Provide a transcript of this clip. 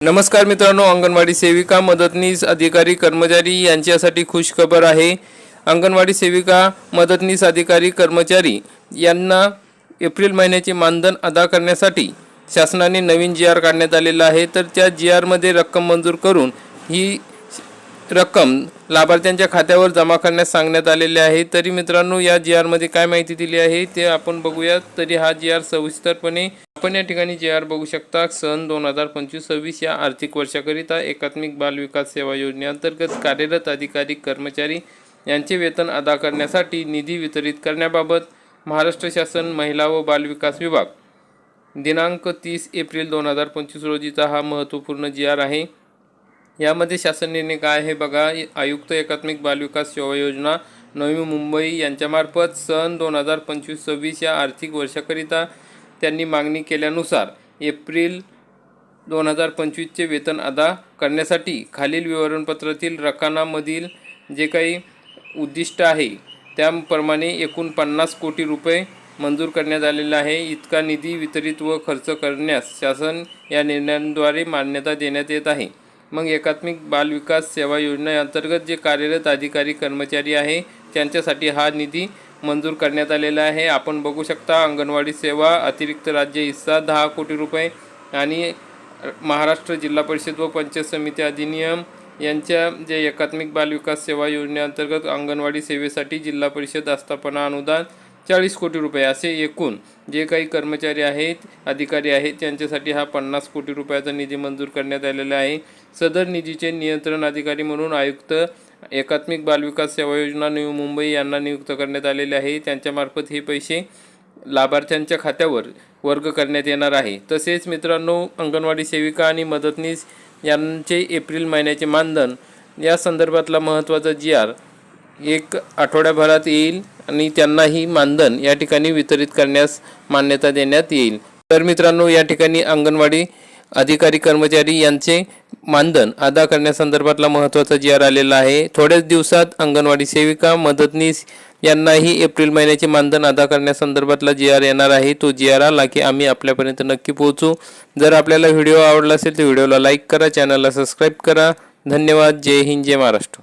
नमस्कार मित्रांनो अंगणवाडी सेविका मदतनीस अधिकारी कर्मचारी यांच्यासाठी खुश खबर आहे. अंगणवाडी सेविका मदतनीस अधिकारी कर्मचारी यांना एप्रिल महिन्याचे मानधन अदा करण्यासाठी शासनाने नवीन जी आर काढण्यात आलेला आहे. तर त्या जी आरमध्ये रक्कम मंजूर करून ही रक्कम लाभार्थ्यांच्या खात्यावर जमा करण्यास सांगण्यात आलेले आहे. तरी मित्रांनो या जी आरमध्ये काय माहिती दिली आहे ते आपण बघूयात तरी हा जी आर सविस्तरपणे आपण या ठिकाणी जे आर बघू शकता सन दोन हजार पंचवीस सव्वीस या आर्थिक वर्षाकरिता एकात्मिक बाल विकास सेवा योजनेअंतर्गत कार्यरत अधिकारी कर्मचारी यांचे वेतन अदा करण्यासाठी निधी वितरित करण्याबाबत महाराष्ट्र शासन महिला व बालविकास विभाग. दिनांक तीस एप्रिल दोन हजार पंचवीस रोजीचा हा महत्त्वपूर्ण जी आर आहे. यामध्ये शासन निर्णय काय आहे बघा. आयुक्त एकात्मिक बालविकास सेवा योजना नवी मुंबई यांच्यामार्फत सन दोन हजार पंचवीस सव्वीस या आर्थिक वर्षाकरिता त्यांनी मागणी केल्यानुसार एप्रिल दोन हजार पंचवीसचे वेतन अदा करण्यासाठी खालील विवरणपत्रातील रकानामधील जे काही उद्दिष्ट आहे त्याप्रमाणे एकूण पन्नास कोटी रुपये मंजूर करण्यात आलेला आहे. इतका निधी वितरित व खर्च करण्यास शासन या निर्णयांद्वारे मान्यता देण्यात येत आहे. मग एकात्मिक बालविकास सेवा योजना अंतर्गत जे कार्यरत अधिकारी कर्मचारी आहे त्यांच्यासाठी हा निधी मंजूर करण्यात आलेला आहे. आपण बघू शकता अंगणवाडी सेवा अतिरिक्त राज्य हिस्सा दहा कोटी रुपये आणि महाराष्ट्र जिल्हा परिषद व पंचायत समिती अधिनियम यांच्या जे एकात्मिक बाल विकास सेवा योजनेअंतर्गत अंगणवाडी सेवेसाठी जिल्हा परिषद आस्थापना अनुदान चाळीस कोटी रुपये असे एकूण जे काही कर्मचारी आहेत अधिकारी आहेत त्यांच्यासाठी हा पन्नास कोटी रुपयाचा निधी मंजूर करण्यात आलेला आहे. सदर निधीचे नियंत्रण अधिकारी म्हणून आयुक्त एकात्मिक बालविकास सेवा योजना न्यू मुंबई यांना नियुक्त करण्यात आलेले आहे. त्यांच्यामार्फत हे पैसे लाभार्थ्यांच्या खात्यावर वर्ग करण्यात येणार आहे. तसेच मित्रांनो अंगणवाडी सेविका आणि मदतनीस यांचे एप्रिल महिन्याचे मानधन या संदर्भातला महत्त्वाचा जी आर एक आठवड्याभरात येईल आणि त्यांनाही मानधन या ठिकाणी वितरित करण्यास मान्यता देण्यात येईल. तर मित्रांनो या ठिकाणी अंगणवाडी अधिकारी कर्मचारी यांचे मानधन अदा करण्यासंदर्भातला महत्त्वाचा जी आर आलेला आहे. थोड्याच दिवसात अंगणवाडी सेविका मदतनीस यांनाही एप्रिल महिन्याचे मानधन अदा करण्यासंदर्भातला जी आर येणार आहे. तो जी आर आला की आम्ही आपल्यापर्यंत नक्की पोहोचू. जर आपल्याला व्हिडिओ आवडला असेल तर व्हिडिओला लाईक करा चॅनलला सबस्क्राईब करा. धन्यवाद. जय हिंद जय महाराष्ट्र.